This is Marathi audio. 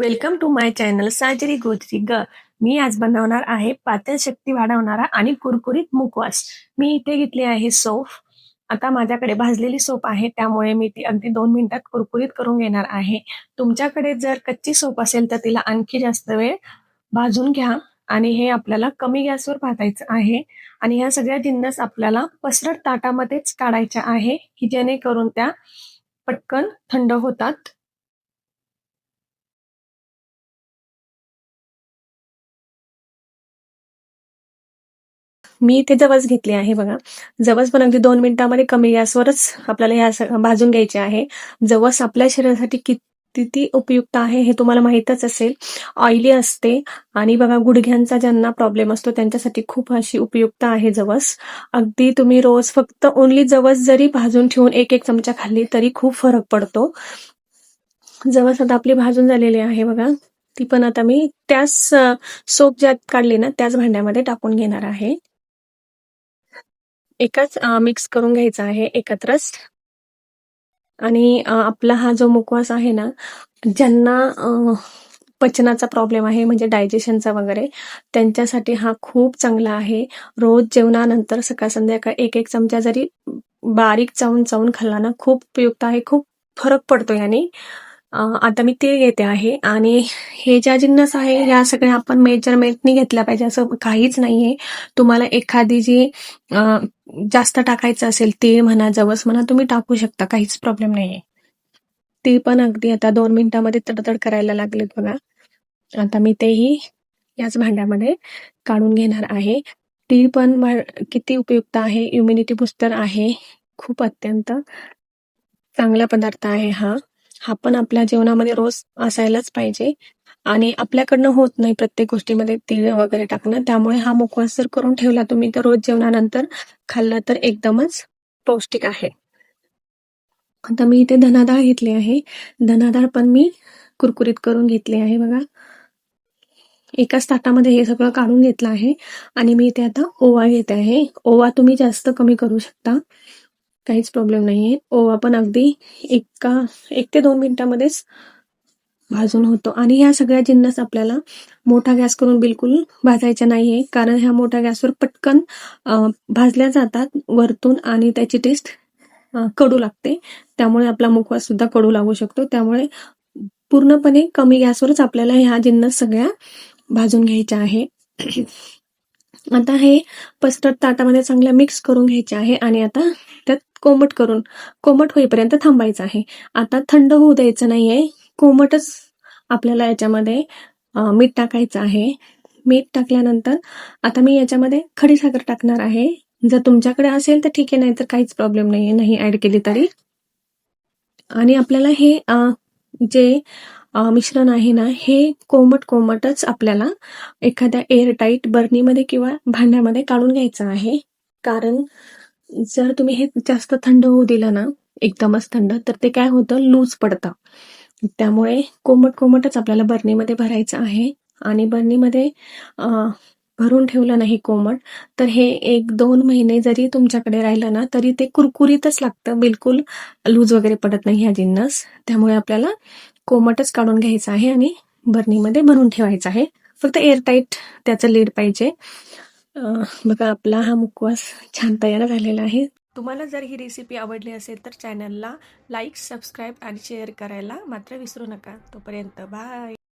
वेलकम टू माय चॅनल साजरी गोत्री ग मी आज बनवणार आहे पाचन शक्ती वाढवणारा आणि कुरकुरीत मुखवास. मी इथे घेतली आहे सोफ. आता माझ्याकडे भाजलेली सोप आहे त्यामुळे मी ती अगदी दोन मिनिटात कुरकुरीत करून घेणार आहे. तुमच्याकडे जर कच्ची सोप असेल तर तिला आणखी जास्त वेळ भाजून घ्या आणि हे आपल्याला कमी गॅसवर भाजायचं आहे. आणि ह्या सगळ्या जिन्नस आपल्याला पसरट ताटामध्येच काढायच्या आहे की जेणेकरून त्या पटकन थंड होतात. मी इथे जवस घेतली आहे बघा. जवस पण अगदी दोन मिनिटांमध्ये कमी गॅसवरच आपल्याला ह्या भाजून घ्यायचे आहे. जवस आपल्या शरीरासाठी किती उपयुक्त आहे हे तुम्हाला माहीतच असेल. ऑइली असते आणि बघा गुडघ्यांचा ज्यांना प्रॉब्लेम असतो त्यांच्यासाठी खूप अशी उपयुक्त आहे जवस. अगदी तुम्ही रोज फक्त ओनली जवस जरी भाजून ठेवून एक एक चमचा खाल्ली तरी खूप फरक पडतो. जवस आता आपली भाजून झालेली आहे बघा. ती पण आता मी त्याच सोप ज्यात काढली ना त्याच भांड्यामध्ये टाकून घेणार आहे. एकच मिक्स करून घ्यायचा आहे एकत्रच आणि आपला हा जो मुखवास आहे ना ज्यांना पचनाचा प्रॉब्लेम आहे म्हणजे डायजेशनचा वगैरे त्यांच्यासाठी हा खूप चांगला आहे. रोज जेवणानंतर सकाळ संध्याकाळ एक एक चमचा जरी बारीक चावून चावून खाल्ला ना खूप उपयुक्त आहे खूप फरक पडतो याने. आता मी ते घेते आहे. आणि हे ज्या जिन्नस आहे ह्या सगळ्या आपण मेजरमेंटनी घेतल्या पाहिजे असं काहीच नाहीये. तुम्हाला एखादी जी जास्त टाकायचं असेल ते म्हणा जवस म्हणा तुम्ही टाकू शकता काहीच प्रॉब्लेम नाहीये. ते पण अगदी आता दोन मिनिटांमध्ये तडतड करायला लागलेत बघा. आता मी तेही याच भांड्यामध्ये काढून घेणार आहे. ती पण किती उपयुक्त आहे इम्युनिटी बुस्टर आहे. खूप अत्यंत चांगला पदार्थ आहे हा. हा पण आपल्या जेवणामध्ये रोज असायलाच पाहिजे. आणि आपल्याकडनं होत नाही प्रत्येक गोष्टीमध्ये तीळ वगैरे टाकणं. त्यामुळे हा मुखवास जर करून ठेवला तुम्ही तर रोज जेवणानंतर खाल्ला तर एकदमच पौष्टिक आहे. आता मी इथे धनाडाळ घेतली आहे. धनाडाळ पण मी कुरकुरीत करून घेतली आहे बघा. एकाच ताटामध्ये हे सगळं काढून घेतलं आहे. आणि मी इथे आता ओवा घेते आहे. ओवा तुम्ही जास्त कमी करू शकता. काहीच प्रॉब्लेम नाही आहे ओवा पण अगदी एका एक ते दोन मिनिटांमध्येच भाजून होतो. आणि ह्या सगळ्या जिन्नस आपल्याला मोठा गॅस करून बिलकुल भाजायच्या आहे कारण ह्या मोठ्या गॅसवर पटकन भाजल्या जातात वरतून आणि त्याची टेस्ट कडू लागते. त्यामुळे आपला मुखवास सुद्धा कडू लागू शकतो. त्यामुळे पूर्णपणे कमी गॅसवरच आपल्याला ह्या जिन्नस सगळ्या भाजून घ्यायच्या आहे. आता हे पस्टर्ड ताटामध्ये चांगलं मिक्स करून घ्यायचे आहे. आणि आता त्यात कोमट करून कोमट होईपर्यंत थांबायचं आहे. आता थंड होऊ द्यायचं नाहीये. कोमटच आपल्याला याच्यामध्ये मीठ टाकायचं आहे. मीठ टाकल्यानंतर आता मी याच्यामध्ये खडीसाखर टाकणार आहे. जर तुमच्याकडे असेल तर ठीक आहे नाही तर काहीच प्रॉब्लेम नाहीये. नाही ऍड केली तरी. आणि आपल्याला हे जे मिश्रण आहे ना हे कोमट कोमटच आपल्याला एखाद्या एअरटाईट बर्नीमध्ये किंवा भांड्यामध्ये काढून घ्यायचं आहे. कारण जर तुम्ही हे जास्त थंड होऊ दिलं ना एकदमच थंड तर ते काय होतं? लूज पडतं. त्यामुळे कोमट कोमटच आपल्याला बर्नीमध्ये भरायचं आहे. आणि बर्नीमध्ये भरून ठेवलं नाही कोमट तर हे एक दोन महिने जरी तुमच्याकडे राहिलं ना तरी ते कुरकुरीतच लागतं. बिलकुल लूज वगैरे पडत नाही ह्या जिन्नस. त्यामुळे आपल्याला कोमटच काढून घ्यायचं आहे आणि बर्नीमध्ये भरून ठेवायचं आहे. फक्त एअरटाईट त्याचं लीड पाहिजे. बघा आपला हा मुखवास छान तयार झालेला आहे. तुम्हाला जर ही रेसिपी आवडली असेल तर चॅनलला लाईक सबस्क्राईब आणि शेअर करायला मात्र विसरू नका. तोपर्यंत बाय